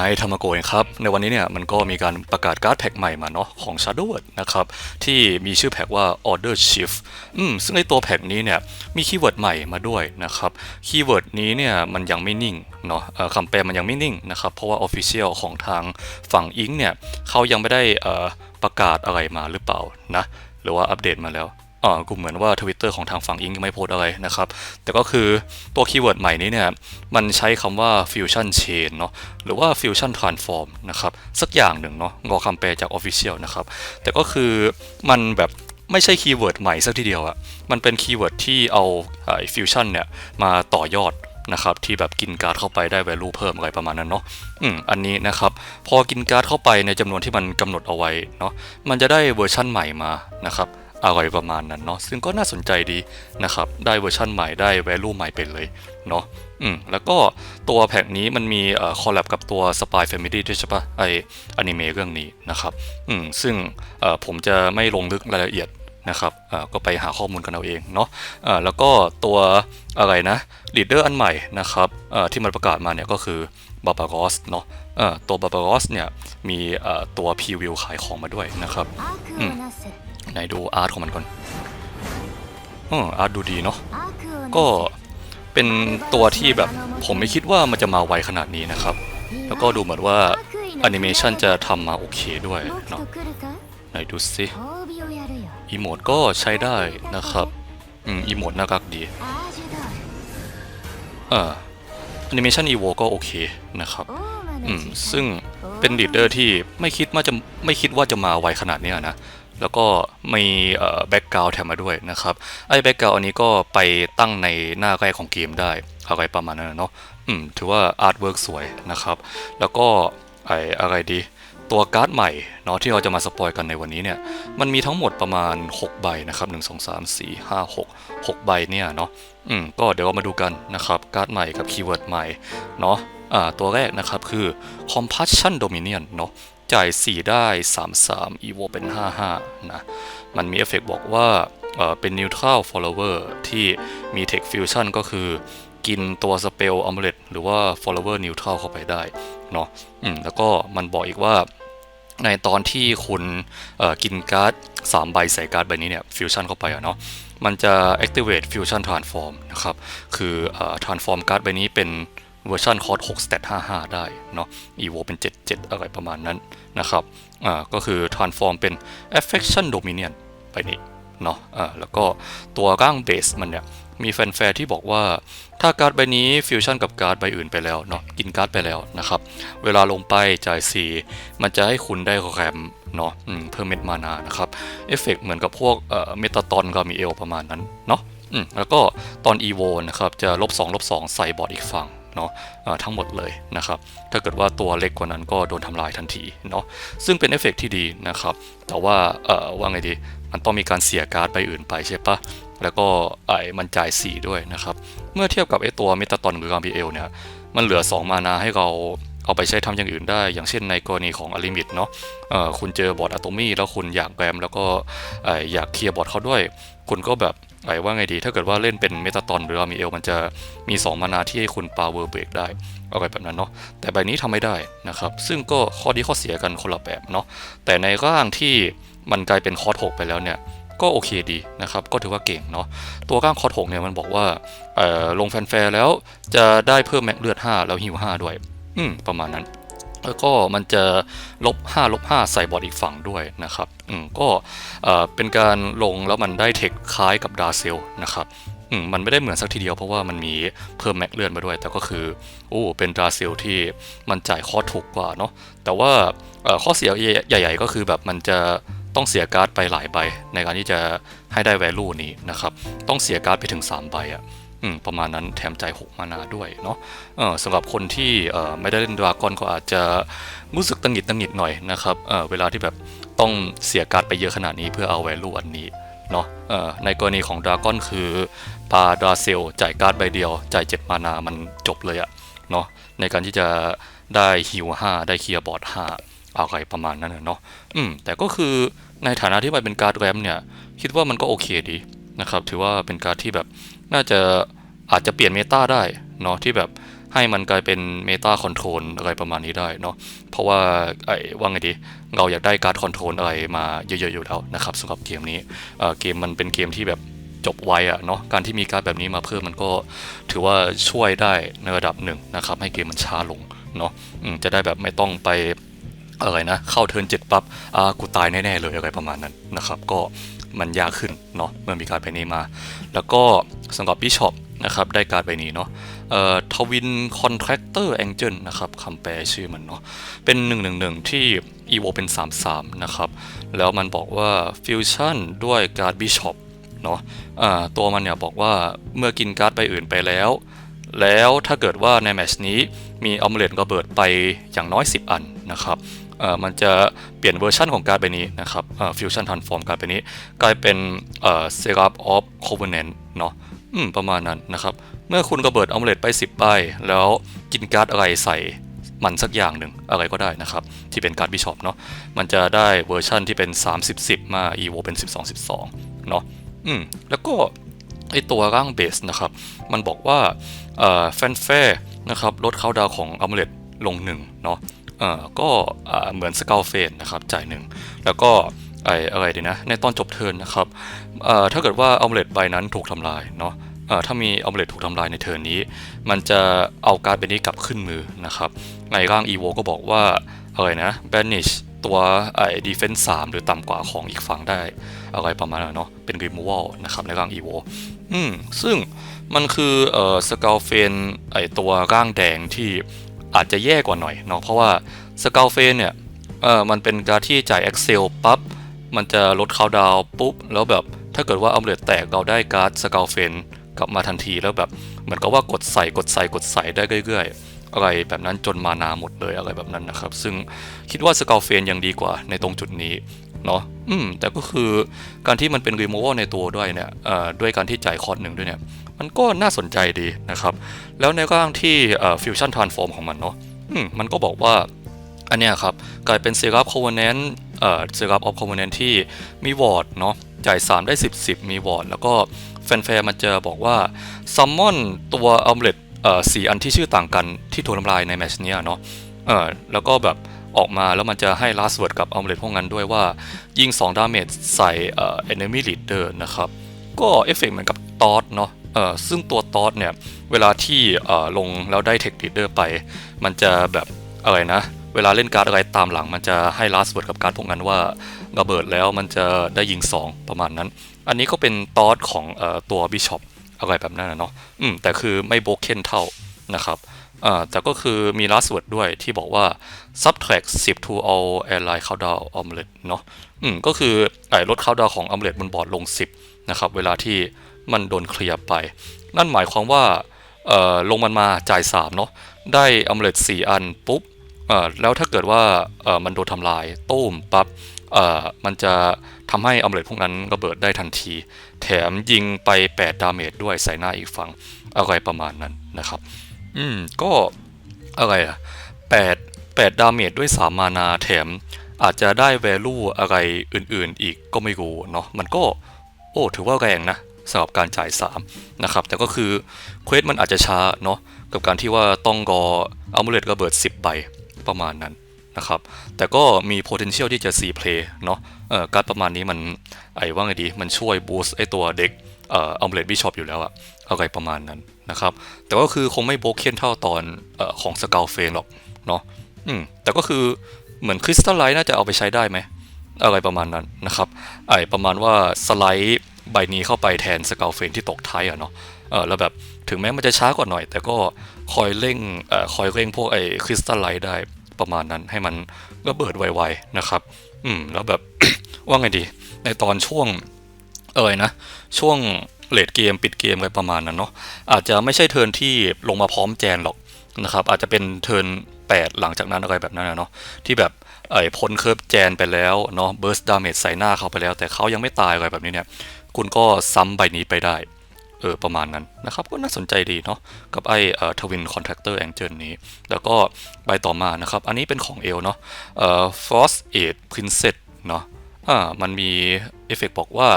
ายธรรมโกยครับ ในวันนี้เนี่ยมันก็มีการประกาศการ์ดแพ็กใหม่มาเนาะของ Shadow Word นะครับ ที่มีชื่อแพ็กว่า Order Shift อืมซึ่งในตัวแพ็กนี้เนี่ยมีคีย์เวิร์ดใหม่มาด้วยนะครับ คีย์เวิร์ดนี้เนี่ยมันยังไม่นิ่งเนาะคำแปลมันยังไม่นิ่งนะครับ เพราะว่า Official ของทางฝั่งอิงเนี่ยเขายังไม่ได้อ่อประกาศอะไรมาหรือเปล่านะ หรือว่าอัปเดตมาแล้ว อ่ากูเหมือนว่า Twitter ของทางฝั่งอิงยังไม่โพสอะไรนะครับ แต่ก็คือตัวคีย์เวิร์ดใหม่นี้เนี่ย มันใช้คำว่า fusion chain เนาะหรือว่า fusion transform นะครับ สักอย่างหนึ่งเนาะงอคำแปลจาก official นะครับ แต่ก็คือมันแบบไม่ใช่คีย์เวิร์ดใหม่สักทีเดียวอะมันเป็นคีย์เวิร์ดที่เอาไอ้ fusion เนี่ยมาต่อยอดนะครับที่แบบกินการ์ดเข้าไปได้ value เพิ่มอะไรประมาณนั้นเนาะอืมอันนี้นะครับ พอกินการ์ดเข้าไปในจำนวนที่มันกำหนดเอาไว้เนาะมันจะได้เวอร์ชั่นใหม่มานะครับ อะไรประมาณนั้นเนาะซึ่งก็น่าสนใจดีนะครับได้เวอร์ชันใหม่ได้แวลูใหม่เป็นเลยเนาะอืมแล้วก็ตัวแผงนี้มันมีคอลแลบกับตัว Spy Family ด้วยใช่ปะไออนิเมะเรื่องนี้นะครับอืมซึ่งผมจะไม่ลงลึกรายละเอียดนะครับก็ไปหาข้อมูลกันเอาเองเนาะะแล้วก็ตัวอะไรนะลีดเดอร์อันใหม่นะครับที่มันประกาศมาเนี่ยก็คือบาบารอสเนาะตัวบาบารอสเนี่ยมีตัวพรีวิวขายของมาด้วยนะครับ ไหนดูอาร์ตของมันก่อนอออาร์ตดูดีเนาะก็เป็นตัวที่แบบผมไม่คิดว่ามันจะมาไวขนาดนี้นะครับ แล้วก็ดูเหมือนว่าแอนิเมชันจะทำมาโอเคด้วยเนาะไหนดูสิอีโมดก็ใช้ได้นะครับอืมอีโมดน่ารักดีเอ่อแอนิเมชันอีโวก็โอเคนะครับอืมซึ่งเป็นดีดเดอร์ที่ไม่คิดว่าจะไม่คิดว่าจะมาไวขนาดนี้นะ แล้วก็มีแบ็กกราวด์แถมมาด้วยนะครับ ไอ้แบ็กกราวด์อันนี้ก็ไปตั้งในหน้าแรกของเกมได้อะไรประมาณนั้นเนาะอืมถือว่าอาร์ตเวิร์กสวยนะครับ แล้วก็ไอ้อะไรดีตัวการ์ดใหม่เนาะที่เราจะมาสปอยกันในวันนี้เนี่ยมันมีทั้งหมดประมาณ 6 ใบนะครับ1 2 3 4 5 6 6 ใบเนี่ยเนาะอืมก็เดี๋ยวเรามาดูกันนะครับการ์ดใหม่กับคีย์เวิร์ดใหม่เนาะอ่าตัวแรกนะครับคือ Compassion Dominion เนาะ จ่าย 4 ได้ 3 3 Evo เป็น 55 นะ มันมีเอฟเฟกต์บอกว่าเป็น Neutral Follower ที่มี Tech Fusion ก็คือกินตัว Spell Amulet หรือว่า Follower Neutral เข้าไปได้เนาะแล้วก็มันบอกอีกว่าในตอนที่คุณกินการ์ด 3 ใบใส่การ์ดใบนี้เนี่ยฟิวชั่นเข้าไปอะเนาะมันจะ activate fusion transform นะครับ คืออ transform การ์ดใบนี้เป็น เวอร์ชันคอร์ส6 stat 55 ได้เนาะ evo เป็น 77 อะไรประมาณนั้นนะครับ อ่า ก็คือ transform เป็น affection dominion ไปนี้เนาะ อ่า แล้วก็ตัวร่างเบสมันเนี่ย มีแฟนๆที่บอกว่า ถ้าการ์ดใบนี้ฟิวชั่นกับการ์ดใบอื่นไปแล้วเนาะ กินการ์ดไปแล้วนะครับ เวลาลงไปจ่ายสีมันจะให้คุณได้แรมเนาะเพิ่มเม็ดมานานะครับ เอฟเฟกเหมือนกับพวกเอ่อเมตาตอนกับมีเอลประมาณนั้นเนาะอืมแล้วก็ตอนอีโวนะครับ จะลบ2ลบ2ใส่บอร์ดอีกฝั่ง เนาะทั้งหมดเลยนะครับถ้าเกิดว่าตัวเล็กกว่านั้นก็โดนทำลายทันทีเนาะซึ่งเป็นเอฟเฟกที่ดีนะครับแต่ว่าว่าไงดีมันต้องมีการเสียการ์ดใบอื่นไปใช่ปะแล้วก็ไอ้มันจ่ายสีด้วยนะครับ เมื่อเทียบกับไอ้ตัวเมตาตอนหรือการพีเอลเนี่ยมันเหลือ 2 มานาให้เราเอาไปใช้ทำอย่างอื่นได้ อย่างเช่นในกรณีของอลิมิตเนาะคุณเจอบอร์ดอะโตมี่แล้วคุณอยากแรมแล้วก็ไอ้อยากเคลียร์บอร์ดเขาด้วย คุณก็แบบ ไอว่าไงดีถ้าเกิดว่าเล่นเป็นเมตาตอนหรืออามีเอลมันจะมี 2 มานาที่ให้คุณปาเวอร์เบรกได้อะไรแบบนั้นเนาะแต่ใบนี้ทำไม่ได้นะครับ ซึ่งก็ข้อดีข้อเสียกันคนละแบบเนาะแต่ในร่างที่มันกลายเป็นคอร์ส6ไปแล้วเนี่ยก็โอเคดีนะครับ ก็ถือว่าเก่งเนาะตัวก้างคอร์ส6เนี่ยมันบอกว่าลงแฟนแฟร์แล้วจะได้เพิ่มแม็กเลือด 5 แล้วฮิว5ด้วย อืมประมาณนั้น แล้วก็มันจะลบ5ลบ5ใส่บอร์ดอีกฝั่งด้วยนะครับอืมก็เอ่อเป็นการลงแล้วมันได้เทคคล้ายกับดาเซลนะครับอืมมันไม่ได้เหมือนสักทีเดียวเพราะว่ามันมีเพิ่มแม็กเลื่อดมาด้วย แต่ก็คือโอ้เป็นดาเซลที่มันจ่ายคอถูกกว่าเนาะแต่ว่าเอ่อข้อเสียใหญ่ ๆ ก็คือแบบมันจะต้องเสียการ์ดไปหลายใบในการที่จะให้ได้ value นี้นะครับต้องเสียการ์ดไปถึง 3 ใบอะ่ะ ประมาณนั้นแถมใจาย6มานาด้วยเนาะสำหรับคนที่ไม่ได้เล่นดราก้อนก็อาจจะรู้สึกตังหิดตังหิดหน่อยนะครับเเวลาที่แบบต้องเสียการ์ดไปเยอะขนาดนี้เพื่อเอา value อันนี้เนาะในกรณีของดราก้อนคือปาดราเซลจ่ายการ์ดใบเดียว จ่าย7มานามันจบเลยอะเนาะในการที่จะได้ฮิว5ได้เคลียร์บอร์ด5อะไรประมาณนั้นเนาะอืมแต่ก็คือในฐานะที่มันเป็นการ์ดแรมเนี่ย คิดว่ามันก็โอเคดี นะครับ ถือว่าเป็นการที่แบบน่าจะอาจจะเปลี่ยนเมตาได้เนาะที่แบบให้มันกลายเป็นเมตาคอนโทรลอะไรประมาณนี้ได้เนาะเพราะว่าไอ้ว่าไงดี เราอยากได้การ์ดคอนโทรลอะไรมาเยอะๆอยู่แล้วนะครับสำหรับเกมนี้เออเกมมันเป็นเกมที่แบบจบไวอะเนาะการที่มีการ์ดแบบนี้มาเพิ่มมันก็ถือว่าช่วยได้ในระดับหนึ่งนะครับให้เกมมันช้าลงเนาะจะได้แบบไม่ต้องไปอะไรนะเข้าเทิร์นเจ็ดปั๊บอ่ากูตายแน่ๆเลยอะไรประมาณนั้นนะครับ ก็ มันยากขึ้นเนาะเมื่อมีการดใบนี้มา แล้วก็สำหรับบิชอปนะครับได้การดใบนี้เนาะเอ่อทวินคอนแทคเตอร์แองเจิลนะครับคำแปลชื่อมันเนาะเป็น111ที่ EVO เป็น 33 นะครับ แล้วมันบอกว่าฟิวชั่นด้วยการ์ดบิชอปเนาะอ่าตัวมันเนี่ยบอกว่าเมื่อกินการ์ดใบอื่นไปแล้ว แล้วถ้าเกิดว่าในแมชนี้มีอ m มเลตระเบิดไปอย่างน้อย 10 อันนะครับ มันจะเปลี่ยนเวอร์ชันของการ์ดใบนี้นะครับฟิวชั่นทันฟอร์มการ์ดใบนี้ กลายเป็นเอ่อเซราฟออฟโคเวเนนต์เนาะประมาณนั้นนะครับ เมื่อคุณกระเบิดอ m มเลตไป 10ใบแล้วกินการ์ดอะไรใส่มันสักอย่างหนึ่งอะไรก็ได้นะครับ ที่เป็นการ์ดบิชอปเนาะมันจะได้เวอร์ชันที่เป็น 30 10 มา EVO เป็น 12 12 เนาะอืมแล้วก็ไอตัวร่างเบสนะครับ มันบอกว่าแฟนแฟร์นะครับลดเขาดาวของอัมเลตลงหนึ่งเนาะ ก็อ่าเหมือนสกาวเฟนนะครับจ่ายหนึ่งแล้วก็ไออะไรดีนะในตอนจบเทิร์นนะครับเอ่อถ้าเกิดว่าอัมเลตใบนั้นถูกทำลายเนาะเอ่อถ้ามีอัมเลตถูกทำลายในเทิร์นนี้ มันจะเอาการ์ดใบนี้กลับขึ้นมือนะครับในร่าง EVO ก็บอกว่าอะไรนะ banish ตัวไอ้ defense 3 หรือต่ำกว่าของอีกฝั่งได้อะไรประมาณนั้นเนาะเป็น removal นะครับในร่าง EVO อืมซึ่งมันคือเอ่อสกาวเฟนไอตัวร่างแดงที่ อาจจะแย่กว่าหน่อยเนาะเพราะว่าสกาเฟนเนี่ยเออมันเป็นการที่จ่าย Excel ปั๊บมันจะลดคาวดาวปุ๊บ แล้วแบบถ้าเกิดว่าอัมเลตแตกเราได้การ์ดสกาเฟนกลับมาทันทีแล้วแบบเหมือนกับว่ากดใส่กดใส่กดใส่ได้เรื่อยๆ อะไรแบบนั้นจนมานาหมดเลยอะไรแบบนั้นนะครับ ซึ่งคิดว่าสกาเฟนยังดีกว่าในตรงจุดนี้เนาะอืมแต่ก็คือการที่มันเป็น removal ในตัวด้วยเนี่ยเอ่อด้วยการที่จ่ายคอร์ดหนึ่งด้วยเนี่ย มันก็น่าสนใจดีนะครับ แล้วในร่างที่เอ่อ fusion transform ของมันเนาะมันก็บอกว่าอันเนี้ยครับกลายเป็น Seraph Covenant เอ่อ Seraph of Covenant ที่มีวอร์ดเนาะจ่าย 3 ได้ 10 10 มีวอร์ดแล้วก็แฟนๆมันจะบอกว่า Summon ตัวอัมเลตเอ่อสี่อันที่ชื่อต่างกันที่ถูกทำลายในแมชเนี้ยเนาะเออแล้วก็แบบออกมาแล้วมันจะให้ last word กับอัมเลตพวกนั้นด้วยว่า ยิง2 damage ใส่เอ่อ enemy leader นะครับ ก็เอฟเฟกต์เหมือนกับตอสเนาะ ซึ่งตัวตอสเนี่ย เวลาที่ลงแล้วได้เทค e ี d เดอร์ไป มันจะแบบอะไรนะ เวลาเล่นการ์ดอะไรตามหลัง มันจะให้ last word กับการ์ดพวกนั้นว่าระเบิดแล้วมันจะได้ยิง 2 ประมาณนั้น อันนี้ก็เป็นตอสของอตัวบิชอปอะไรแบบนั้นนะเนาะอืมแต่คือไม่โบเคนเท่านะครับอ่าแต่ก็คือมี last word ด้วยที่บอกว่า subtract 10 to all airline countdown omelet เนาะอืมก็คือไอ้ลด countdown ของ omelet บนบอร์ดลง 10 นะครับ เวลาที่ มันโดนเคลียร์ไป นั่นหมายความว่าลงมันมาจ่าย3เนาะได้ omelet 4อันปุ๊บแล้วถ้าเกิดว่ามันโดนทำลายตุ้มปั๊บมันจะทำให้ omelet พวกนั้นระเบิดได้ทันที แถมยิงไป 8 ดาเมจด้วยใส่หน้าอีกฝั่งอะไรประมาณนั้นนะครับ อืม ก็อะไรอะ8 8 ดาเมจด้วย 3 มานาแถมอาจจะได้ value อะไรอื่นๆ อีกก็ไม่รู้เนาะมันก็ โอ้ ถือว่าแรงนะ สำหรับการจ่าย3นะครับแต่ก็คือเควสมันอาจจะช้าเนาะกับการที่ว่าต้องรออัลมูเลตระเบิด 10 ใบประมาณนั้นนะครับแต่ก็มี potential ที่จะ4 play เนาะเออการประมาณนี้มันไอ้ว่าไงดีมันช่วย boost ไอ้ตัวเด็กเอ่ออัลมูเลตบิชอปอยู่แล้วอะอะไรประมาณนั้นนะครับแต่ก็คือคงไม่โบเคนเท่าตอนเอ่อของสกาเฟนหรอกเนาะอืมแต่ก็คือเหมือนคริสตัลไลท์น่าจะเอาไปใช้ได้ไหมอะไรประมาณนั้นนะครับไอประมาณว่าสไลด์ ใบนี้เข้าไปแทนสกาเฟนที่ตกท้ายอะเนาะเออแล้วแบบถึงแม้มันจะช้ากว่าหน่อย แต่ก็คอยเร่งเอ่อคอยเร่งพวกไอ้คริสตัลไลท์ได้ประมาณนั้นให้มันระเบิดไวๆนะครับ อืม แล้วแบบ ว่าไงดี ในตอนช่วงเอ่ยนะ ช่วงเลดเกมปิดเกมอะไรประมาณนั้นเนาะอาจจะไม่ใช่เทิร์นที่ลงมาพร้อมแจนหรอกนะครับ อาจจะเป็นเทิร์น8 หลังจากนั้นอะไรแบบนั้นนะเนาะที่แบบเอ่ยพ้นเคิร์ฟแจนไปแล้วเนาะเบิร์สดาเมจใส่หน้าเขาไปแล้ว แต่เขายังไม่ตายอะไรแบบนี้เนี่ย คุณก็ซ้ำใบนี้ไปได้ เออประมาณนั้นนะครับ ก็น่าสนใจดีเนาะกับไอ้ทวินคอนแทคเตอร์แองเจิลนี้ แล้วก็ใบต่อมานะครับ อันนี้เป็นของเอลเนาะเอ่อฟอสเอ็ดพรินเซสเนาะอ่ามันมีเอฟเฟกบอกว่า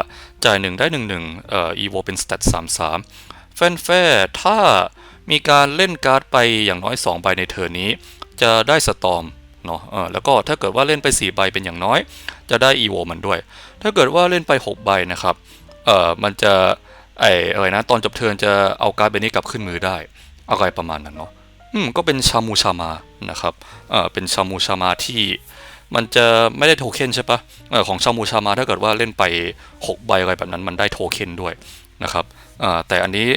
จ่ายหนึ่งได้หนึ่งหนึ่งเอ่อ evo เป็นสเตตสามสามแฟนแฟถ้ามีการเล่นการ์ดไปอย่างน้อย 2 ใบในเทอร์นนี้ จะได้สตอมเนาะเออแล้วก็ถ้าเกิดว่าเล่นไป 4 ใบเป็นอย่างน้อย จะได้อีโวมันด้วย ถ้าเกิดว่าเล่นไป 6 ใบนะครับ เออมันจะไออะไรนะตอนจบเทินจะเอาการ์ดใบนี้กลับขึ้นมือได้ อะไรประมาณนั้นเนาะอืมก็เป็นชามูชามานะครับเออเป็นชามูชามาที่มันจะไม่ได้โทเค็นใช่ปะเออของชามูชามาถ้าเกิดว่าเล่นไป 6 ใบอะไรแบบนั้นมันได้โทเค็นด้วยนะครับเออแต่อันนี้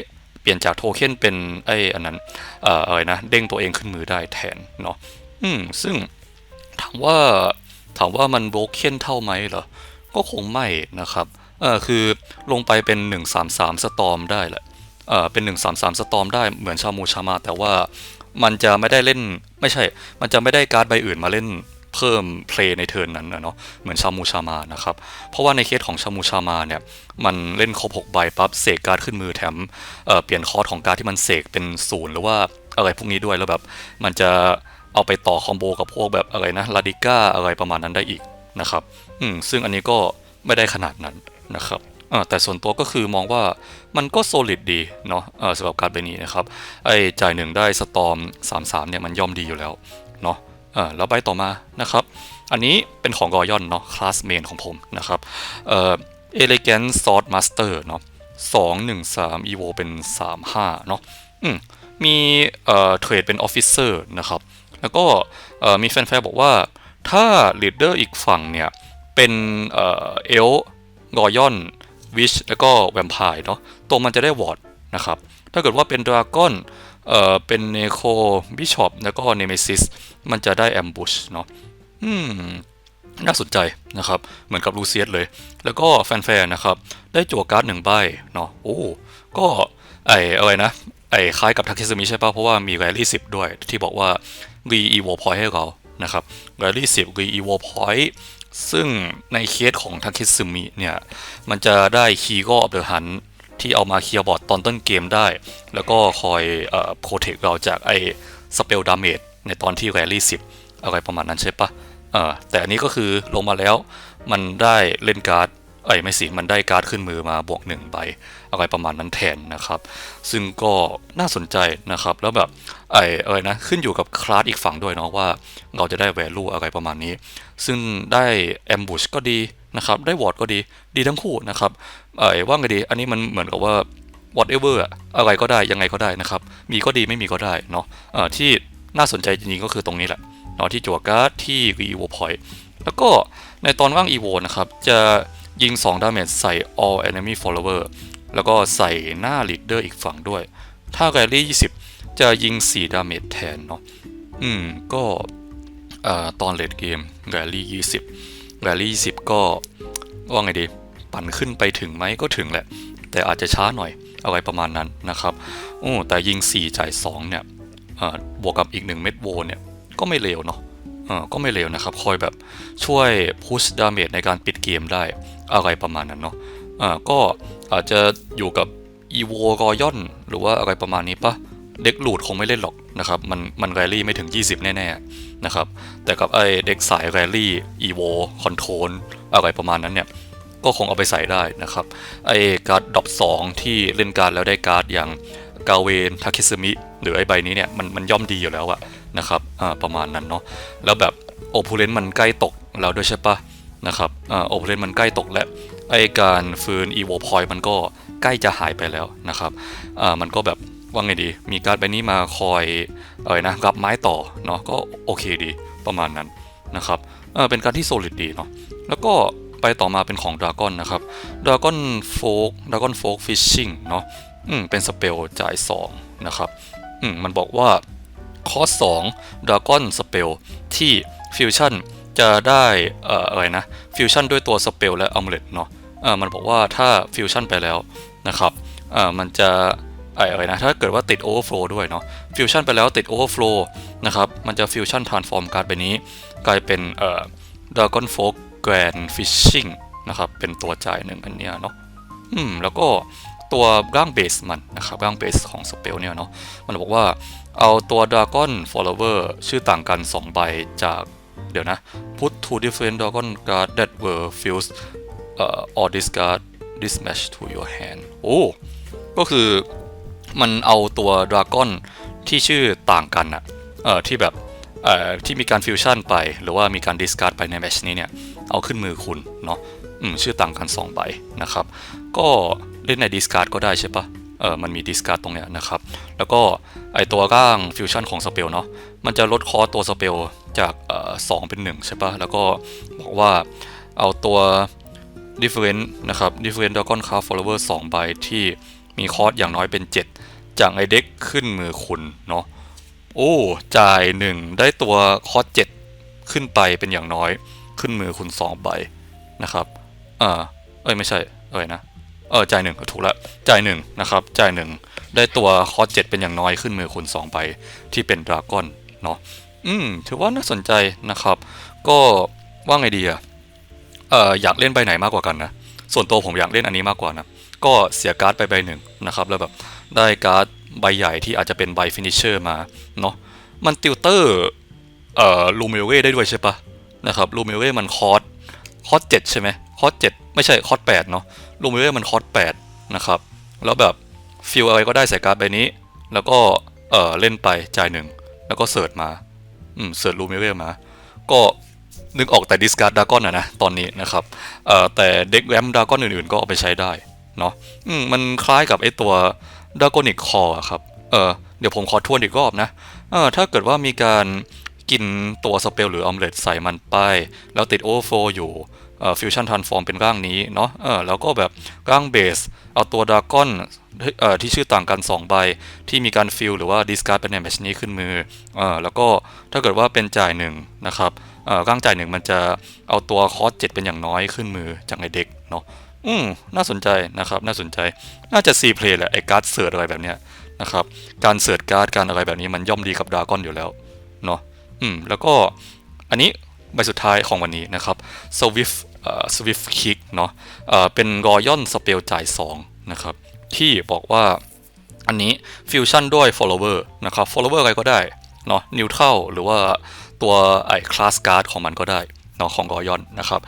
เปลี่ยนจากโทเค็นเป็นไอ้อันนั้นเอ่ออะไรนะเด้งตัวเองขึ้นมือได้แทนเนาะอืมซึ่งถามว่าถามว่ามันโบรกเคนเท่าไหมเหรอ ก็คงไม่นะครับ เออคือลงไปเป็น 133 สตอมได้แหละเออเป็น 133 สตอมได้เหมือนชามูชามา แต่ว่ามันจะไม่ได้เล่นไม่ใช่ มันจะไม่ได้การ์ดใบอื่นมาเล่นเพิ่มเพลย์ในเทิร์นนั้นนะเนาะเหมือนชามูชามานะครับ เพราะว่าในเคสของชามูชามาเนี่ย มันเล่นครบ6ใบปั๊บเสกการ์ดขึ้นมือแถมเอ่อเปลี่ยนคอร์สของการ์ดที่มันเสกเป็นศูนย์หรือว่าอะไรพวกนี้ด้วยแล้วแบบ มันจะเอาไปต่อคอมโบกับพวกแบบอะไรนะลาดิก้าอะไรประมาณนั้นได้อีกนะครับ อืมซึ่งอันนี้ก็ไม่ได้ขนาดนั้น นะครับเอ่อแต่ส่วนตัวก็คือมองว่ามันก็โซลิดดีเนาะเอ่อสำหรับการ์ดใบนี้นะครับไอ้จ่ายหนึ่งได้สตอม33เนี่ยมันย่อมดีอยู่แล้วเนาะเออแล้วใบต่อมานะครับอันนี้เป็นของกอยอนเนาะคลาสเมนของผมนะครับเอ่อ Elegant Sword Master เนาะ2 1 3 EVO เป็น3 5เนาะอืมมีเทรดเป็น Officer นะครับแล้วก็มีแฟนๆบอกว่าถ้า Leader อีกฝั่งเนี่ยเป็นเอ่อเอล กอยอนวิชแล้วก็แวมไพร์เนาะตัวมันจะได้วอร์ดนะครับ ถ้าเกิดว่าเป็นดราก้อนเอ่อเป็นเนโคบิชอปแล้วก็เนเมซิสมันจะได้แอมบูชเนาะอืมน่าสนใจนะครับ เหมือนกับลูเซียสเลย แล้วก็แฟนๆนะครับ ได้จั่วการ์ดหนึ่งใบเนาะโอ้ก็ไออะไรนะ ไอคล้ายกับทักเคสมิใช่ปะเพราะว่ามีแรลลี่สิบด้วย ที่บอกว่ารีอีโวพอยให้เรานะครับแรลลี่สิบรีอีโวพอย ซึ่งในเคสของทาเคสมิเนี่ย มันจะได้คีโกออฟเดอะฮันที่เอามาเคลียร์บอร์ดตอนต้นเกมได้ แล้วก็คอยโปรเทคเราจากไอ้สเปลดาเมจในตอนที่แรลลี่สิบอะไรประมาณนั้นใช่ปะเออแต่อันนี้ก็คือลงมาแล้วมันได้เล่นการ์ดไอ้ไม่สิมันได้การ์ดขึ้นมือมาบวกหนึ่งใบ อะไรประมาณนั้นแทนนะครับ ซึ่งก็น่าสนใจนะครับ แล้วแบบไอ้เอ้ยนะขึ้นอยู่กับคลาสอีกฝั่งด้วยเนาะว่าเราจะได้แวลูอะไรประมาณนี้ ซึ่งได้แอมบูชก็ดีนะครับ ได้วอร์ดก็ดีดีทั้งคู่นะครับเอ้ว่าไงดี อันนี้มันเหมือนกับว่า whatever อะอะไรก็ได้ยังไงก็ได้นะครับ มีก็ดีไม่มีก็ได้เนาะเอ่อที่น่าสนใจจริงๆก็คือตรงนี้แหละเนาะที่จั่วการ์ดที่ Evo Point แล้วก็ในตอนว่าง Evo นะครับ จะยิง 2 ดาเมจใส่ all enemy follower แล้วก็ใส่หน้า leader อีกฝั่งด้วย ถ้าแรลลี่ 20 จะยิง 4 ดาเมจแทนเนาะอืม ก็ตอนเลดเกมแรลลี่ 20แรลลี่ 20 ก็ว่าไงดี ปั่นขึ้นไปถึงไหมก็ถึงแหละ แต่อาจจะช้าหน่อยอะไรประมาณนั้นนะครับโอ้แต่ยิง 4 จ่าย 2 เนี่ยบวกกับอีก 1 เม็ดโวเนี่ย ก็ไม่เลวเนาะก็ไม่เลวนะครับ คอยแบบช่วยพุชดาเมจในการปิดเกมได้อะไรประมาณนั้นเนาะ อ่าก็อาจจะอยู่กับอีโวกอยอนหรือว่าอะไรประมาณนี้ปะเด็กหลูดคงไม่เล่นหรอกนะครับ มันมันแรลลี่ไม่ถึง 20 แน่ๆนะครับ แต่กับไอเด็กสายแรลลี่อีโวคอนโทรลอะไรประมาณนั้นเนี่ย ก็คงเอาไปใส่ได้นะครับ ไอการ์ดดอปสองที่เล่นการ์ดแล้วได้การ์ดอย่างกาเวนทาคิซึมิหรือไอใบนี้เนี่ยมันมันย่อมดีอยู่แล้วอะนะครับอ่าประมาณนั้นเนาะแล้วแบบโอพูเลนมันใกล้ตกแล้วด้วยใช่ปะนะครับอ่าโอพูเลนมันใกล้ตกแล้ว ไอการฟื้นอีโวพอยมันก็ใกล้จะหายไปแล้วนะครับอ่ามันก็แบบว่าไงดี มีการ์ดใบนี้มาคอยเอ่ยนะรับไม้ต่อเนาะก็โอเคดีประมาณนั้นนะครับเออเป็นการที่โซลิดดีเนาะแล้วก็ไปต่อมาเป็นของดราก้อนนะครับดราก้อนโฟกดราก้อนโฟกฟิชชิ่งเนาะอืมเป็นสเปลจ่าย2นะครับอืมมันบอกว่าคอร์ส2 Dragon Spell ที่ฟิวชั่นจะได้เอ่ออะไรนะฟิวชั่นด้วยตัวสเปลและอัมเลตเนาะ มันบอกว่าถ้าฟิวชั่นไปแล้วนะครับมันจะไอ้อะไรนะถ้าเกิดว่าติด Overflow ด้วยเนาะฟิวชั่นไปแล้วติด Overflow นะครับมันจะฟิวชั่นทรานส์ฟอร์มการ์ดใบนี้ กลายเป็นเอ่อ Dragon Folk Grand Fishing นะครับเป็นตัวจ่ายหนึ่งอันเนี้ยเนาะอืมแล้วก็ตัวร่างเบสมันนะครับร่างเบสของสเปลเนี่ยเนาะมันบอกว่าเอาตัว Dragon Follower ชื่อต่างกัน 2 ใบจากเดี๋ยวนะ put two different Dragon card that were fused uh, or discard this match to your hand โอ้ ก็คือมันเอาตัวดราก้อนที่ชื่อต่างกันอะเอ่อที่แบบเอ่อที่มีการฟิวชั่นไป หรือว่ามีการดิสการ์ดไปในแมชนี้เนี่ย เอาขึ้นมือคุณเนาะอืมชื่อต่างกัน2ใบนะครับ ก็เล่นในดิสการ์ดก็ได้ใช่ปะเออมันมีดิสการ์ดตรงเนี้ยนะครับ แล้วก็ไอตัวร่างฟิวชั่นของสเปลเนาะ มันจะลดคอตัวสเปลจากสองเป็น 1 ใช่ปะแล้วก็บอกว่าเอาตัว different นะครับ different dragon card follower 2ใบที่มีคอสอย่างน้อยเป็น 7 จากไอเด็กขึ้นมือคุณเนาะโอ้จ่าย 1 ได้ตัวคอส7ขึ้นไปเป็นอย่างน้อยขึ้นมือคุณ 2 ใบนะครับอ่าเอ้ยไม่ใช่เอ้ยนะเออจ่ายหนึ่งถูกล้วจ่ายหนึ่งนะครับจ่ายหนึ่งได้ตัวคอส7เป็นอย่างน้อยขึ้นมือคุณ2ใบที่เป็นดราก้อนเนาะอืมถือว่าน่าสนใจนะครับ ก็ว่าไงดีอะ เอ่ออยากเล่นใบไหนมากกว่ากันนะ ส่วนตัวผมอยากเล่นอันนี้มากกว่านะ ก็เสียการ์ดไปใบหนึ่งนะครับ แล้วแบบได้การ์ดใบใหญ่ที่อาจจะเป็นใบฟินิชเชอร์มาเนาะ มันติวเตอร์เอ่อลูเมลเวได้ด้วยใช่ปะนะครับลูเมลเวมันคอร์สคอร์สเจ็ดใช่ไหมคอร์สเจ็ดไม่ใช่คอร์สแปดเนาะลูเมลเวมันคอร์สแปดนะครับ แล้วแบบฟิลอะไรก็ได้ใส่การ์ดใบนี้ แล้วก็เอ่อเล่นไปจ่ายหนึ่งแล้วก็เสิร์ชมาอืมเสิร์ชลูเมลเวมา ก็ นึกออกแต่ดิสการ์ดดากอนอะนะตอนนี้นะครับแต่เด็กแรมดากอนอื่นๆก็เอาไปใช้ได้เนาะมมันคล้ายกับไอตัวดากอนิกคอครับเออเดี๋ยวผมขอทวนอีกรอบนะเออถ้าเกิดว่ามีการกินตัวสเปลหรือออมเล็ตใส่มันไป แล้วติดโอเวอร์โฟอยู่เออฟิวชั่นทรานส์ฟอร์มเป็นร่างนี้เนาะเออแล้วก็แบบร่างเบส เอาตัวดากอนเออที่ชื่อต่างกัน 2 ใบ ที่มีการฟิลหรือว่าดิสการ์ดเป็นในแมชนี้ขึ้นมือเออแล้วก็ถ้าเกิดว่าเป็นจ่ายหนึ่งนะครับ ร่างจ่ายหนึ่งมันจะเอาตัวคอสเจ็ดเป็นอย่างน้อยขึ้นมือจากไอเด็กเนาะอืมน่าสนใจนะครับ น่าสนใจ น่าจะซีเพลย์แหละไอการ์ดเสิร์ชอะไรแบบเนี้ยนะครับ การเสิร์ชการ์ดการอะไรแบบนี้มันย่อมดีกับดากอนอยู่แล้วเนาะอืมแล้วก็อันนี้ใบสุดท้ายของวันนี้นะครับ Swift เอ่อ Swift Kick เนาะเอ่อเป็นรอยอนสเปลจ่าย2นะครับที่บอกว่าอันนี้ฟิวชั่นด้วย follower นะครับ follower อะไรก็ได้เนาะ neutral หรือว่า ตัวไอ้ class card ของมันก็ได้เนาะของรอยอนนะครับ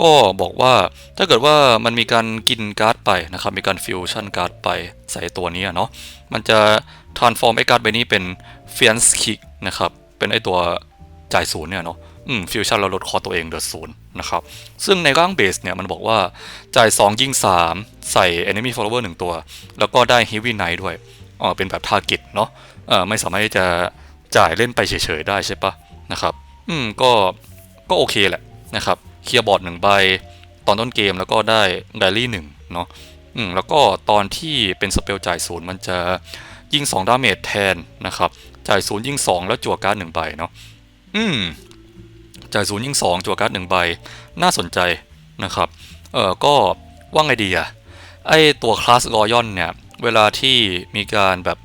ก็บอกว่าถ้าเกิดว่ามันมีการกินการ์ดไปนะครับ มีการฟิวชั่นการ์ดไปใส่ตัวนี้เนาะมันจะ transform ไอ้การ์ดใบนี้เป็น f i a n c e kick นะครับ เป็นไอ้ตัวจ่ายศูนย์เนี่ยเนาะอืมฟิวชั่นเราลดคอตัวเองเดือดศูนย์นะครับ ซึ่งในร่างเบสเนี่ยมันบอกว่าจ่าย 2 ยิง 3 ใส่ enemy follower 1 ตัว แล้วก็ได้ heavy knight ด้วยอ๋อเป็นแบบ target เนาะเออไม่สามารถที่จะจ่ายเล่นไปเฉยๆได้ใช่ปะ นะครับ อืมก็ก็โอเคแหละนะครับเคลียร์บอร์ดหนึ่งใบตอนต้นเกมแล้วก็ได้แรลลี่หนึ่งเนาะอืมแล้วก็ตอนที่เป็นสเปลจ่ายศูนย์มันจะยิง2ดาเมจแทนนะครับจ่ายศูนย์ยิง2 แล้วจั่วการ์ดหนึ่งใบเนาะอืมจ่ายศูนย์ยิงสองจั่วการ์ดหนึ่งใบ น่าสนใจนะครับเออก็ว่าไงดีอะไอตัวคลาสรอยอนเนี่ย เวลาที่มีการแบบ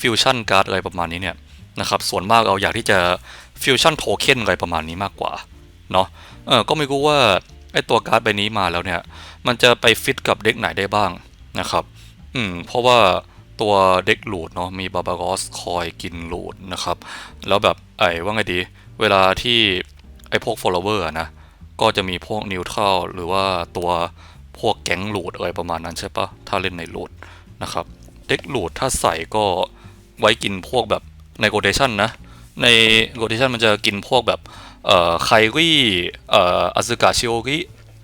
ฟิวชั่นการ์ดอะไรประมาณนี้เนี่ยนะครับส่วนมากเราอยากที่จะ ฟิวชั่นโทเค็นอะไรประมาณนี้มากกว่าเนาะเออก็ไม่รู้ว่าไอตัวการ์ดใบนี้มาแล้วเนี่ย มันจะไปฟิตกับเด็กไหนได้บ้างนะครับ อืม เพราะว่าตัวเด็กหลูดเนาะมีบาบารอสคอยกินหลูดนะครับ แล้วแบบไอ้ว่าไงดี เวลาที่ไอ้พวก follower นะ ก็จะมีพวก neutral หรือว่าตัวพวกแก๊งหลูดอะไรประมาณนั้นใช่ปะถ้าเล่นในหลูดนะครับ เด็กหลูดถ้าใส่ก็ไว้กินพวกแบบใน rotation นะ ใน rotation มันจะกินพวกแบบเอ่อไครี่เอ่ออาซึกะชิโอริ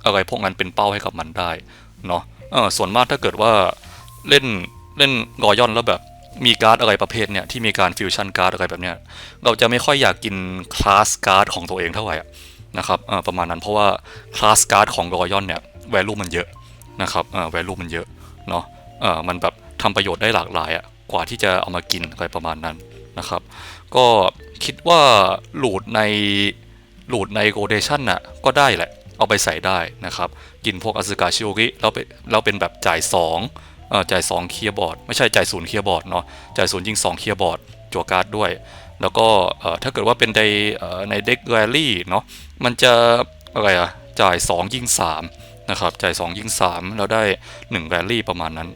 อะไรพวกนั้นเป็นเป้าให้กับมันได้เนาะเออส่วนมากถ้าเกิดว่าเล่นเล่นรอยอนแล้วแบบมีการ์ดอะไรประเภทเนี่ยที่มีการฟิวชั่นการ์ดอะไรแบบเนี้ยเราจะไม่ค่อยอยากกินคลาสการ์ดของตัวเองเท่าไหร่นะครับประมาณนั้นเพราะว่าคลาสการ์ดของรอยอนเนี่ยแวลูมันเยอะนะครับแวลูมันเยอะเนาะมันแบบทำประโยชน์ได้หลากหลายอะกว่าที่จะเอามากินอะไรประมาณนั้นนะครับ ก็คิดว่าหลูดในหลูดในโกเดชันน่ะก็ได้แหละ เอาไปใส่ได้นะครับ กินพวกอสึกาชิโอริแล้วไปแล้วเป็นแบบจ่าย2เอ่อจ่าย2เคียร์บอร์ดไม่ใช่จ่ายศูนย์เคียร์บอร์ดเนาะจ่ายศูนย์ยิง2เคียร์บอร์ดจั่วการ์ดด้วย แล้วก็เอ่อถ้าเกิดว่าเป็นในในเด็กแรลลี่เนาะมันจะอะไรอะจ่าย 2 ยิง3นะครับจ่าย 2 ยิง 3 แล้วได้ 1แรลลี่ประมาณนั้น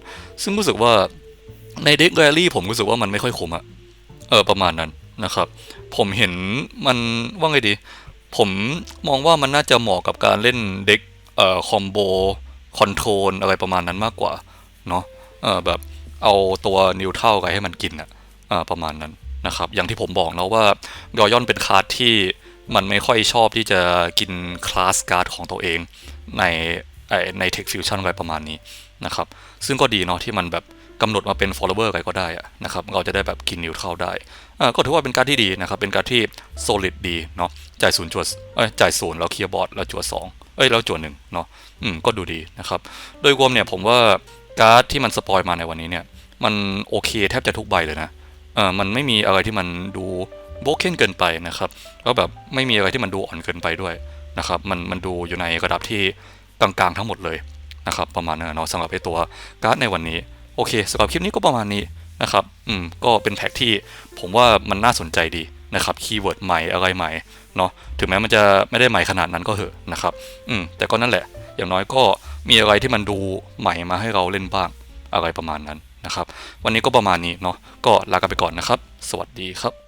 ซึ่งรู้สึกว่าในเด็กแรลลี่ผมรู้สึกว่ามันไม่ค่อยคุ้มอะเออประมาณนั้น นะครับ ผมเห็นมันว่าไงดี ผมมองว่ามันน่าจะเหมาะกับการเล่นเด็กเอ่อคอมโบคอนโทรลอะไรประมาณนั้นมากกว่าเนาะเออแบบเอาตัวนิวเท่ากับให้มันกินอะอ่าประมาณนั้นนะครับ อย่างที่ผมบอกนะว่ายอยอนเป็นคาร์ดที่มันไม่ค่อยชอบที่จะกินคลาสการ์ดของตัวเองในใน Tech Fusion อะไรประมาณนี้นะครับ ซึ่งก็ดีเนาะที่มันแบบกำหนดมาเป็น follower อะไรก็ได้อะนะครับ เราจะได้แบบกินนิวเท่าได้ ก็ถือว่าเป็นการที่ดีนะครับ เป็นการที่ solid ดีเนาะ จ่ายศูนย์จวดเอ้ยจ่ายศูนย์แล้วเคลียร์บอร์ดแล้วจวดสองเอ้ยแล้วจวดหนึ่งเนาะ อืม ก็ดูดีนะครับ โดยรวมเนี่ยผมว่าการ์ดที่มันสปอยมาในวันนี้เนี่ย มันโอเคแทบจะทุกใบเลยนะ เออมันไม่มีอะไรที่มันดูโบกเก้นเกินไปนะครับแล้วแบบไม่มีอะไรที่มันดูอ่อนเกินไปด้วยนะครับ มันมันดูอยู่ในระดับที่กลางๆทั้งหมดเลยนะครับ ประมาณนั้นเนาะสำหรับไอตัวการ์ดในวันนี้ โอเคสำหรับคลิปนี้ก็ประมาณนี้ นะครับ อืม ก็เป็นแพ็กที่ผมว่ามันน่าสนใจดีนะครับ คีย์เวิร์ดใหม่อะไรใหม่เนาะ ถึงแม้มันจะไม่ได้ใหม่ขนาดนั้นก็เถอะนะครับ อืม แต่ก็นั่นแหละ อย่างน้อยก็มีอะไรที่มันดูใหม่มาให้เราเล่นบ้างอะไรประมาณนั้นนะครับ วันนี้ก็ประมาณนี้เนาะ ก็ลากันไปก่อนนะครับ สวัสดีครับ